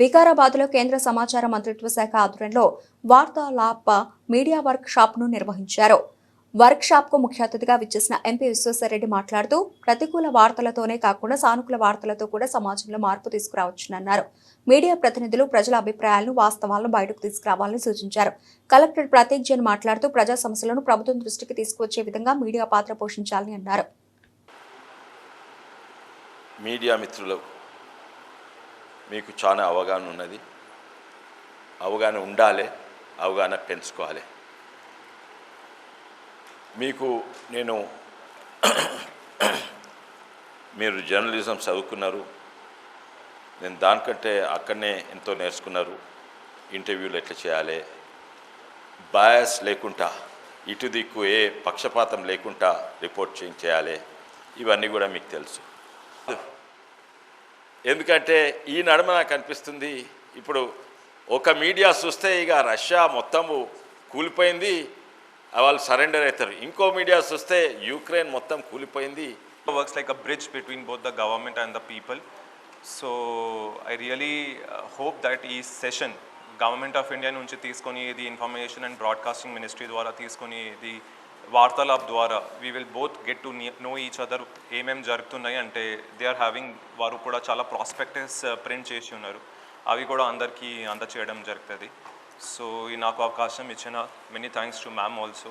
వికారాబాద్లో కేంద్ర సమాచార మంత్రిత్వ శాఖ ఆధ్వర్యంలో వార్తాలాప మీడియా వర్క్ షాప్ను నిర్వహించారు. వర్క్ షాప్కు ముఖ్య అతిథిగా విచ్చేసిన ఎంపీ విశ్వేశ్వరరెడ్డి మాట్లాడుతూ ప్రతికూల వార్తలతోనే కాకుండా సానుకూల వార్తలతో కూడా సమాజంలో మార్పు తీసుకురావచ్చునన్నారు. మీడియా ప్రతినిధులు ప్రజల అభిప్రాయాలను వాస్తవాలను బయటకు తీసుకురావాలని సూచించారు. కలెక్టర్ ప్రతీక్ జైన్ మాట్లాడుతూ ప్రజా సమస్యలను ప్రభుత్వం దృష్టికి తీసుకువచ్చే విధంగా మీడియా పాత్ర పోషించాలని అన్నారు. మీడియా మిత్రులు మీకు చాలా అవగాహన ఉన్నది. అవగాహన ఉండాలి అవగాహన పెంచుకోవాలి. మీకు నేను మీరు జర్నలిజం చదువుకున్నారు. నేను దానికంటే అక్కడనే ఎంతో నేర్చుకున్నారు. ఇంటర్వ్యూలు ఎట్లా చేయాలి. బయాస్ లేకుండా ఇటు దిక్కు ఏ పక్షపాతం లేకుండా రిపోర్ట్ చేయాలి. ఇవన్నీ కూడా మీకు తెలుసు. ఎందుకంటే ఈ నడుమ నాకు అనిపిస్తుంది. ఇప్పుడు ఒక మీడియా చూస్తే ఇక రష్యా మొత్తము కూలిపోయింది. వాళ్ళు సరెండర్ అవుతారు. ఇంకో మీడియా చూస్తే యూక్రెయిన్ మొత్తం కూలిపోయింది. Works like a bridge between both the government and the people so I really hope that ఈ సెషన్ గవర్నమెంట్ ఆఫ్ ఇండియా నుంచి తీసుకొని ఇది ఇన్ఫర్మేషన్ అండ్ బ్రాడ్కాస్టింగ్ మినిస్ట్రీ ద్వారా తీసుకొని ఇది వార్తాలాప్ ద్వారా we will both get to know each other ఏమేమి జరుగుతున్నాయి అంటే దే ఆర్ హ్యావింగ్ వారు కూడా చాలా ప్రాస్పెక్టెస్ ప్రింట్ uh, చేసి ఉన్నారు. అవి కూడా అందరికీ అందచేయడం జరుగుతుంది. సో నాకు అవకాశం ఇచ్చిన many thanks to ma'am also